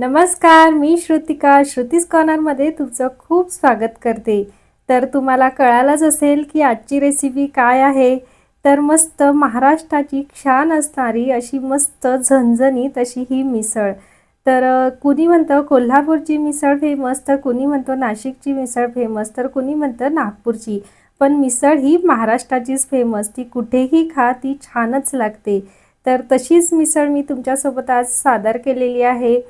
नमस्कार मी श्रुतिका. श्रुतीस कॉर्नरमध्ये तुमचं खूप स्वागत करते. तर तुम्हाला कळालंच असेल की आजची रेसिपी काय आहे? तर मस्त महाराष्ट्राची छान असणारी अशी मस्त झणझणीत अशी ही मिसळ. तर कुणी म्हणतं कोल्हापूरची मिसळ फेमस तर कुणी म्हणतो नाशिकची मिसळ फेमस तर कुणी म्हणतं नागपूरची. पण मिसळ ही महाराष्ट्राचीच फेमस ती कुठेही खा ती छानच लागते. तर तशीच मिसळ मी तुमच्यासोबत आज सादर केलेली आहे.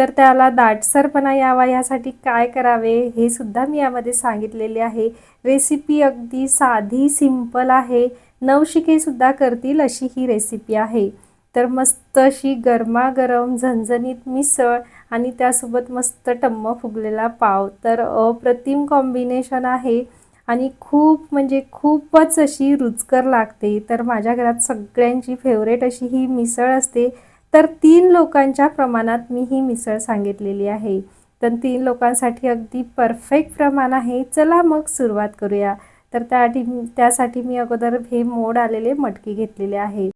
तर त्याला दाटसरपणा यावा यासाठी काय करावे हे सुद्धा मी यामध्ये सांगितलेले आहे. रेसिपी अगदी साधी सिंपल आहे. नवशिकेसुद्धा करतील अशी ही रेसिपी आहे. तर मस्त अशी गरमागरम झणझणीत मिसळ आणि त्यासोबत मस्त टम्म फुगलेला पाव. तर अप्रतिम कॉम्बिनेशन आहे आणि खूप म्हणजे खूपच अशी रुचकर लागते. तर माझ्या घरात सगळ्यांची फेवरेट अशी ही मिसळ असते. तर तीन लोकांच्या प्रमाणात मी ही मिसळ सांगितलेली आहे. तर तीन लोकांसाठी अगदी परफेक्ट प्रमाण आहे. चला मग सुरुवात करूया. तर त्यासाठी त्यासाठी मी अगोदर हे मोड आलेले मटकी घेतलेले आहे.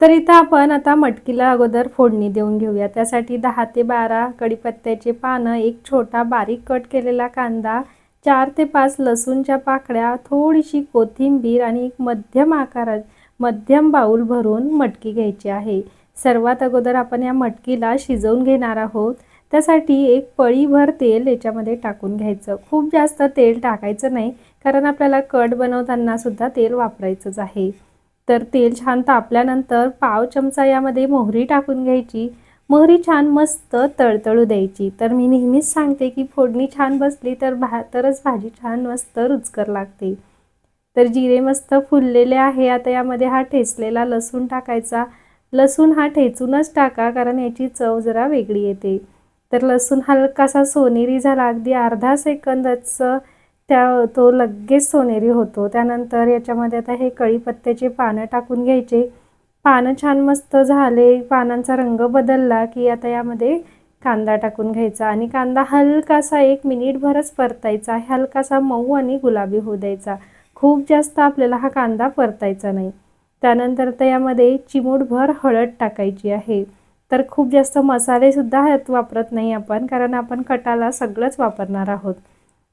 तर इथं आपण आता मटकीला अगोदर फोडणी देऊन घेऊया. त्यासाठी दहा ते बारा कढीपत्त्याचे पानं एक छोटा बारीक कट केलेला कांदा चार ते पाच लसूणच्या पाकळ्या थोडीशी कोथिंबीर आणि एक मध्यम आकारात मध्यम बाऊल भरून मटकी घ्यायची आहे. सर्वात अगोदर आपण या मटकीला शिजवून घेणार आहोत. त्यासाठी एक पळीभर तेल याच्यामध्ये टाकून घ्यायचं. खूप जास्त तेल टाकायचं नाही कारण आपल्याला कट बनवताना सुद्धा तेल वापरायचंच आहे. तर तेल छान तापल्यानंतर पाव चमचा यामध्ये मोहरी टाकून घ्यायची. मोहरी छान मस्त तळतळू द्यायची. तर मी नेहमीच सांगते की फोडणी छान बसली तर भा तरच भाजी छान मस्त रुचकर लागते. तर जिरे मस्त फुललेले आहे. आता यामध्ये हा ठेचलेला लसूण टाकायचा. लसूण हा ठेचूनच टाका कारण याची चव जरा वेगळी येते. तर लसूण हलकासा सोनेरी झाला. अगदी अर्धा सेकंदच त्या तो लगेच सोनेरी होतो. त्यानंतर याच्यामध्ये आता हे कढीपत्त्याचे पानं टाकून घ्यायचे. पानं छान मस्त झाले. पानांचा रंग बदलला की आता यामध्ये कांदा टाकून घ्यायचा. आणि कांदा हलकासा एक मिनिटभरच परतायचा हलकासा मऊ आणि गुलाबी होऊ द्यायचा. खूप जास्त आपल्याला हा कांदा परतायचा नाही. त्यानंतर तर यामध्ये चिमूटभर हळद टाकायची आहे. तर खूप जास्त मसालेसुद्धा ह्यात वापरत नाही आपण कारण आपण कटाला सगळंच वापरणार आहोत.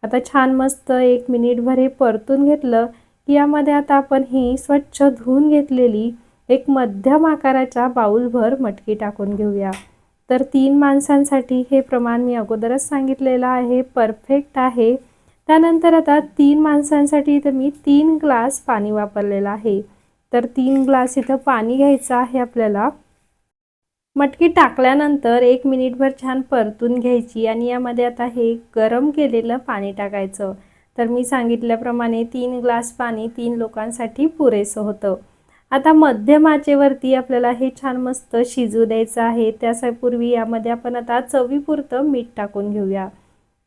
आता छान मस्त एक मिनिटभर हे परतून घेतलं की यामध्ये आता आपण ही स्वच्छ धुवून घेतलेली एक मध्यम आकाराच्या बाऊलभर मटकी टाकून घेऊया. तर तीन माणसांसाठी हे प्रमाण मी अगोदरच सांगितलेलं आहे. परफेक्ट आहे. त्यानंतर आता तीन माणसांसाठी इथं मी तीन ग्लास पाणी वापरलेलं आहे. तर तीन ग्लास इथं पाणी घ्यायचं आहे आपल्याला. मटकी टाकल्यानंतर एक मिनिटभर छान परतून घ्यायची आणि यामध्ये आता हे गरम केलेलं पाणी टाकायचं. तर मी सांगितल्याप्रमाणे तीन ग्लास पाणी तीन लोकांसाठी पुरेसं होतं. आता मध्यम आचेवरती आपल्याला हे छान मस्त शिजू द्यायचं आहे. त्यापूर्वी यामध्ये आपण आता चवीपुरतं मीठ टाकून घेऊया.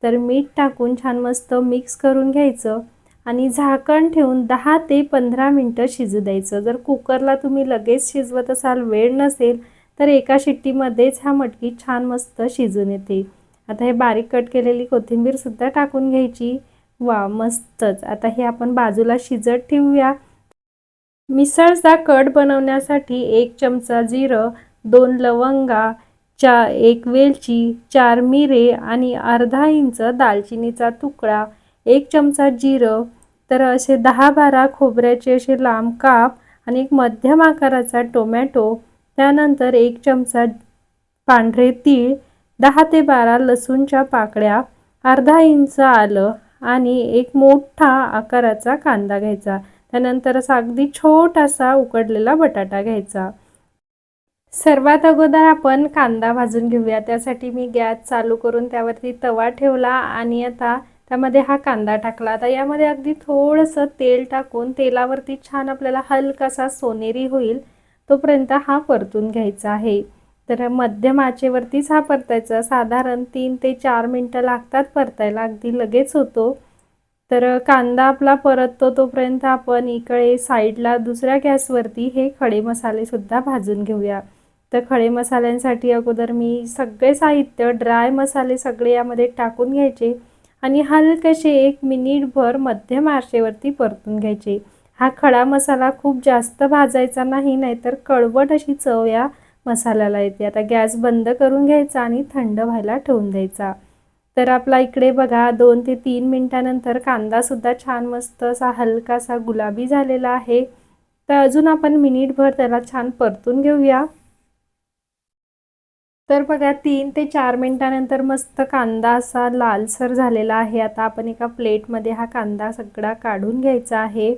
तर मीठ टाकून छान मस्त मिक्स करून घ्यायचं आणि झाकण ठेवून दहा ते पंधरा मिनटं शिजू द्यायचं. जर कुकरला तुम्ही लगेच शिजवत असाल वेळ नसेल तर एका शिट्टीमध्येच हा मटकी छान मस्त शिजून येते. आता हे बारीक कट केलेली कोथिंबीरसुद्धा टाकून घ्यायची. वा मस्तच. आता हे आपण बाजूला शिजत ठेवूया. मिसळचा कट बनवण्यासाठी एक चमचा जिरं दोन लवंगा चा एक वेलची चार मिरे आणि अर्धा इंच दालचिनीचा तुकडा एक चमचा जिरं तर असे दहा बारा खोबऱ्याचे असे लांब काप आणि एक मध्यम आकाराचा टोमॅटो त्यानंतर एक चमचा पांढरे तीळ दहा ते बारा लसूणच्या पाकळ्या अर्धा इंच आलं आणि एक मोठा आकाराचा कांदा घ्यायचा. त्यानंतर असा अगदी छोटासा उकडलेला बटाटा घ्यायचा. सर्वात अगोदर आपण कांदा भाजून घेऊया. त्यासाठी मी गॅस चालू करून त्यावरती तवा ठेवला आणि आता त्यामध्ये हा कांदा टाकला. आता यामध्ये अगदी थोडंसं तेल टाकून तेलावरती छान आपल्याला हलकासा सोनेरी होईल तोपर्यंत हा परतून घ्यायचा आहे. तर मध्यम आचेवरतीच हा परतायचा. साधारण तीन ते चार मिनटं लागतात परतायला. अगदी लगेच होतो. तर कांदा आपला परततो तोपर्यंत आपण इकडे साईडला दुसऱ्या गॅसवरती हे खडे मसालेसुद्धा भाजून घेऊया. तर खडे मसाल्यांसाठी अगोदर मी सगळे साहित्य ड्राय मसाले सगळे यामध्ये टाकून घ्यायचे आणि हलकसे एक मिनिटभर मध्यम आरशेवरती परतून घ्यायचे. हा खडा मसाला खूप जास्त भाजायचा नाही नाहीतर कळवट अशी चव या मसाल्याला येते. आता गॅस बंद करून घ्यायचा आणि थंड व्हायला ठेवून द्यायचा. तर आपला इकडे बघा दोन ते तीन मिनटानंतर कांदासुद्धा छान मस्त असा हलकासा गुलाबी झालेला आहे. तर अजून आपण मिनिटभर त्याला छान परतून घेऊया. तर बघा तीन ते चार मिनटानंतर मस्त कांदा असा लालसर झालेला आहे. आता आपण एका प्लेटमध्ये हा कांदा सगळा काढून घ्यायचा आहे.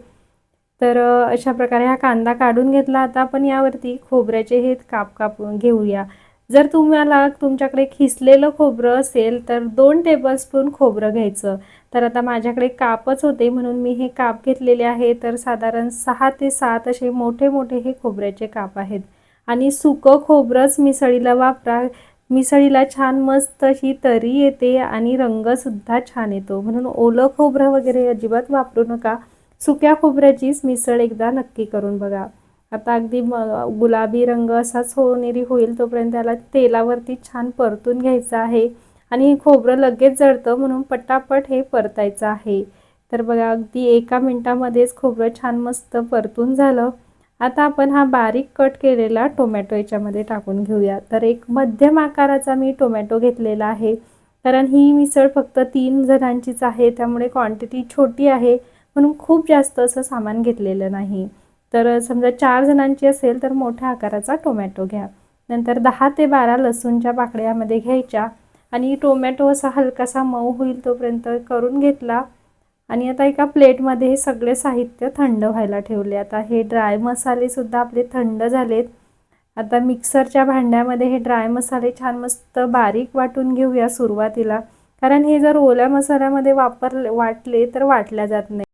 तर अशा प्रकारे हा कांदा काढून घेतला. आता आपण यावरती खोबऱ्याचे हे काप कापून घेऊया. जर तुम्हाला तुमच्याकडे खिसलेलं खोबरं असेल तर दोन टेबलस्पून खोबरं घ्यायचं. तर आता माझ्याकडे कापच होते म्हणून मी हे काप घेतलेले आहे. तर साधारण सहा ते सात असे मोठे मोठे हे खोबऱ्याचे काप आहेत. आणि सुकं खोबरंच मिसळीला वापरा. मिसळीला छान मस्त अशी तरी येते आणि रंगसुद्धा छान येतो. म्हणून ओलं खोबरं वगैरे अजिबात वापरू नका. सुक्या खोबऱ्याचीच मिसळ एकदा नक्की करून बघा. आता अगदी म गुलाबी रंग असा सोनेरी होईल तोपर्यंत त्याला तेलावरती छान परतून घ्यायचं आहे. आणि खोबरं लगेच जळतं म्हणून पटापट हे परतायचं आहे. तर बघा अगदी एका मिनटामध्येच खोबरं छान मस्त परतून झालं. आता आपण हा बारीक कट केलेला टोमॅटो याच्यामध्ये टाकून घेऊया. तर एक मध्यम आकाराचा मी टोमॅटो घेतलेला आहे. कारण ही मिसळ फक्त तीन जणांचीच आहे त्यामुळे क्वांटिटी छोटी आहे. म्हणून खूप जास्त असं सामान घेतलेलं नाही. तर समजा चार जणांची असेल तर मोठ्या आकाराचा टोमॅटो घ्या. नंतर दहा ते बारा लसूणच्या पाकळ्यामध्ये घ्यायच्या. आणि टोमॅटो असा हलकासा मऊ होईल तोपर्यंत करून घेतला. आणि आता एका प्लेटमध्ये हे सगळे साहित्य थंड व्हायला ठेवले. आता हे ड्राय मसालेसुद्धा आपले थंड झालेत. आता मिक्सरच्या भांड्यामध्ये हे ड्राय मसाले छान मस्त बारीक वाटून घेऊया सुरुवातीला. कारण हे जर ओल्या मसाल्यामध्ये वापरले वाटले तर वाटल्या जात नाही.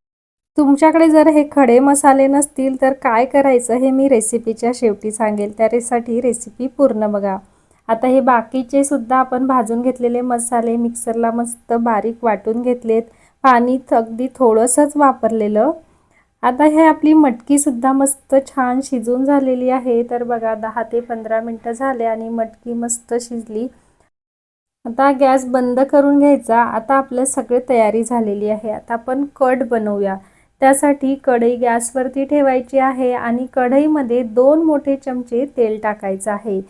तुमच्याकडे जर हे खडे मसाले नसतील तर काय करायचं हे मी रेसिपीच्या शेवटी सांगेल. त्यासाठी रेसिपी पूर्ण बघा. आता हे बाकीचे सुद्धा आपण भाजून घेतलेले मसाले मिक्सरला मस्त बारीक वाटून घेतलेत. पाणी अगदी थोडंसंच वापरलेलं. आता हे आपली मटकीसुद्धा मस्त छान शिजून झालेली आहे. तर बघा दहा ते पंधरा मिनटं झाले आणि मटकी मस्त शिजली. आता गॅस बंद करून घ्यायचा. आता आपलं सगळे तयारी झालेली आहे. आता आपण कट बनवूया. त्यासाठी कढई गॅसवरती ठेवायची आहे आणि कढईमध्ये दोन मोठे चमचे तेल टाकायचं आहे.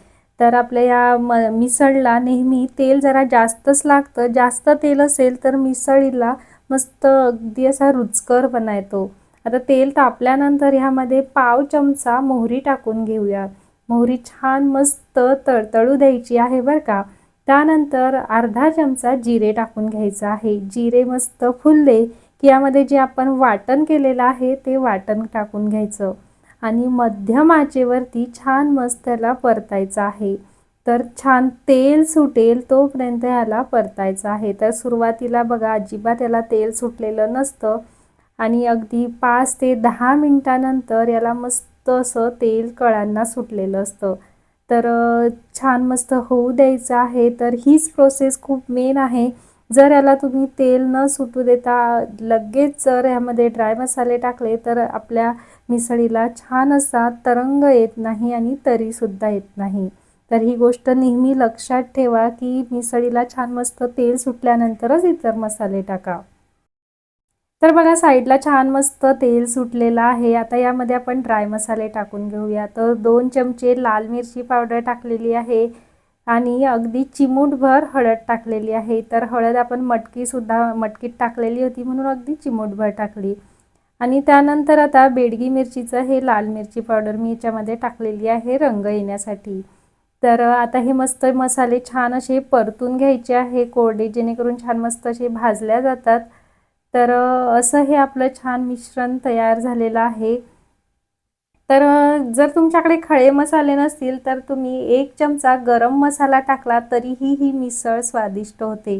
तर आपल्या या म मिसळला नेहमी तेल जरा जास्तच लागतं. जास्त तेल असेल तर मिसळीला मस्त अगदी असा रुचकर बनायतो आता तेल तापल्यानंतर ह्यामध्ये पाव चमचा मोहरी टाकून घेऊया. मोहरी छान मस्त तळतळू द्यायची आहे बरं का. त्यानंतर अर्धा चमचा जिरे टाकून घ्यायचं आहे. जिरे मस्त फुलले की यामध्ये जे आपण वाटण केलेलं आहे ते वाटण टाकून घ्यायचं. आणि मध्यम आचेवरती छान मस्त त्याला परतायचं आहे. तर छान तेल सुटेल तोपर्यंत ह्याला परतायचं आहे. तर सुरुवातीला बघा अजिबात याला तेल सुटलेलं नसतं. आणि अगदी पाच ते दहा मिनटानंतर याला मस्त असं तेल कळांना सुटलेलं असतं. तर छान मस्त होऊ द्यायचं आहे. तर हीच प्रोसेस खूप मेन आहे. जर याला तुम्ही तेल न सुटू देता लगेच जर ह्यामध्ये ड्राय मसाले टाकले तर आपल्या मिसळीला छान असा तरंग येत नाही आणि तरीसुद्धा येत नाही. तर ही गोष्ट नेहमी लक्षात ठेवा की मिसळीला छान मस्त तेल सुटल्यानंतरच इतर मसाले टाका. तर बघा साईडला छान मस्त तेल सुटलेलं आहे. आता यामध्ये आपण ड्राय मसाले टाकून घेऊया. तर दोन चमचे लाल मिरची पावडर टाकलेली आहे आणि अगदी चिमूटभर हळद टाकलेली आहे. तर हळद आपण मटकीसुद्धा मटकीत टाकलेली होती म्हणून अगदी चिमूटभर टाकली. आणि त्यानंतर आता बेडगी मिरचीचं हे लाल मिरची पावडर मी याच्यामध्ये टाकलेली आहे रंग येण्यासाठी. तर आता हे मस्त मसाले छान असे परतून घ्यायचे आहे कोरडे जेणेकरून छान मस्त असे भाजल्या जातात. तर असं हे आपलं छान मिश्रण तयार झालेलं आहे. तर जर तुमच्याकडे खळे मसाले नसतील तर तुम्ही एक चमचा गरम मसाला टाकला तरीही ही मिसळ स्वादिष्ट होते.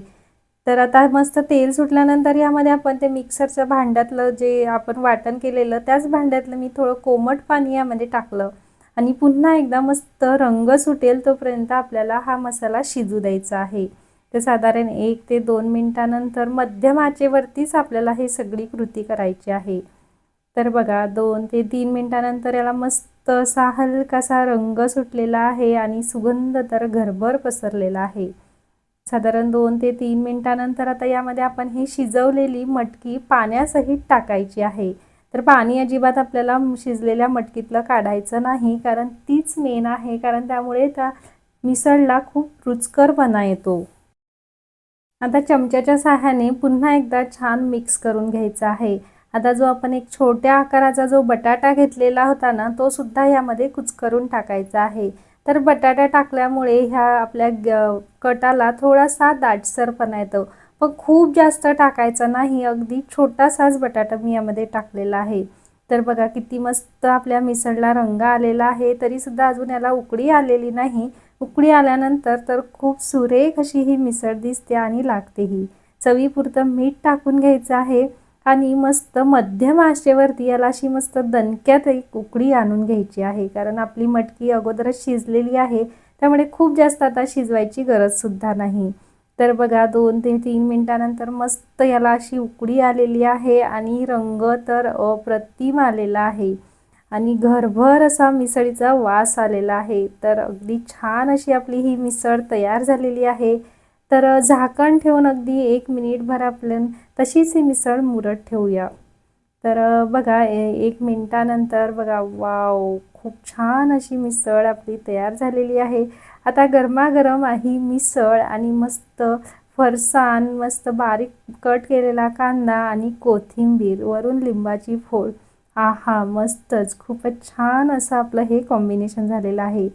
तर आता मस्त तेल सुटल्यानंतर यामध्ये आपण ते मिक्सरच्या भांड्यातलं जे आपण वाटण केलेलं त्याच भांड्यातलं मी थोडं कोमट पाणी यामध्ये टाकलं. आणि पुन्हा एकदा मस्त रंग सुटेल तोपर्यंत आपल्याला हा मसाला शिजू द्यायचा आहे. तर साधारण एक ते दोन मिनटानंतर मध्यम आचेवरतीच आपल्याला हे सगळी कृती करायची आहे. तर बघा दोन ते तीन मिनटानंतर याला मस्त असा हलकासा रंग सुटलेला आहे आणि सुगंध तर घरभर पसरलेला आहे. साधारण दोन ते तीन मिनटानंतर आता यामध्ये आपण ही शिजवलेली मटकी पाण्यासहित टाकायची आहे. तर पाणी अजिबात आपल्याला शिजलेल्या मटकीतलं काढायचं नाही कारण तीच मेन आहे कारण त्यामुळे त्या मिसळला खूप रुचकरपणा येतो. आता चमच्याच्या साह्याने पुन्हा एकदा छान मिक्स करून घ्यायचा आहे. आता जो आपण एक छोट्या आकाराचा जो बटाटा घेतलेला होता ना तो सुद्धा यामध्ये कुचकरून टाकायचा आहे. तर बटाटा टाकल्यामुळे ह्या आपल्या ग कटाला थोडासा दाटसरपणा येतो. पण खूप जास्त टाकायचा नाही. अगदी छोटासाच बटाटा मी यामध्ये टाकलेला आहे. तर बघा किती मस्त आपल्या मिसळला रंग आलेला आहे. तरीसुद्धा अजून याला उकडी आलेली नाही. उकळी आल्यानंतर तर खूप सुरेख अशी ही मिसळ दिसते आणि लागतेही चवीपुरतं मीठ टाकून घ्यायचं आहे आणि मस्त मध्यम आशेवरती याला अशी मस्त दणक्यात एक उकडी आणून घ्यायची आहे. कारण आपली मटकी अगोदरच शिजलेली आहे. त्यामुळे खूप जास्त आता शिजवायची गरजसुद्धा नाही. तर बघा दोन ते तीन मिनटानंतर मस्त याला अशी उकडी आलेली आहे आणि रंग तर अप्रतिम आलेला आहे. आणि घरभर असा मिसळीचा वास आलेला आहे. तर अगदी छान अशी आपली ही मिसळ तयार झालेली आहे. तर झाकण ठेवून अगदी एक मिनिटभर आपल्या तशीच ही मिसळ मुरत ठेवूया. तर बघा एक मिनटानंतर बघा वाव खूप छान अशी मिसळ आपली तयार झालेली आहे. आता गरमागरम ही मिसळ आणि मस्त फरसाण मस्त बारीक कट केलेला कांदा आणि कोथिंबीर वरून लिंबाची फोड. आहा मस्तच. खूपच छान असं आपलं हे कॉम्बिनेशन झालेलं आहे.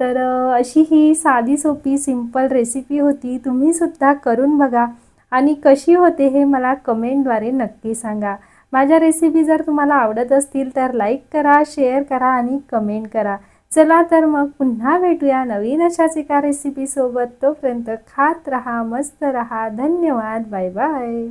तर अशी ही साधी सोपी सिंपल रेसिपी होती. तुम्हीसुद्धा करून बघा. आणि कशी होते हे मला कमेंटद्वारे नक्की सांगा. माझ्या रेसिपी जर तुम्हाला आवडत असतील तर लाईक करा शेअर करा आणि कमेंट करा. चला तर मग पुन्हा भेटूया नवीन अशाच एका रेसिपीसोबत तोपर्यंत खात रहा मस्त रहा. धन्यवाद. Bye bye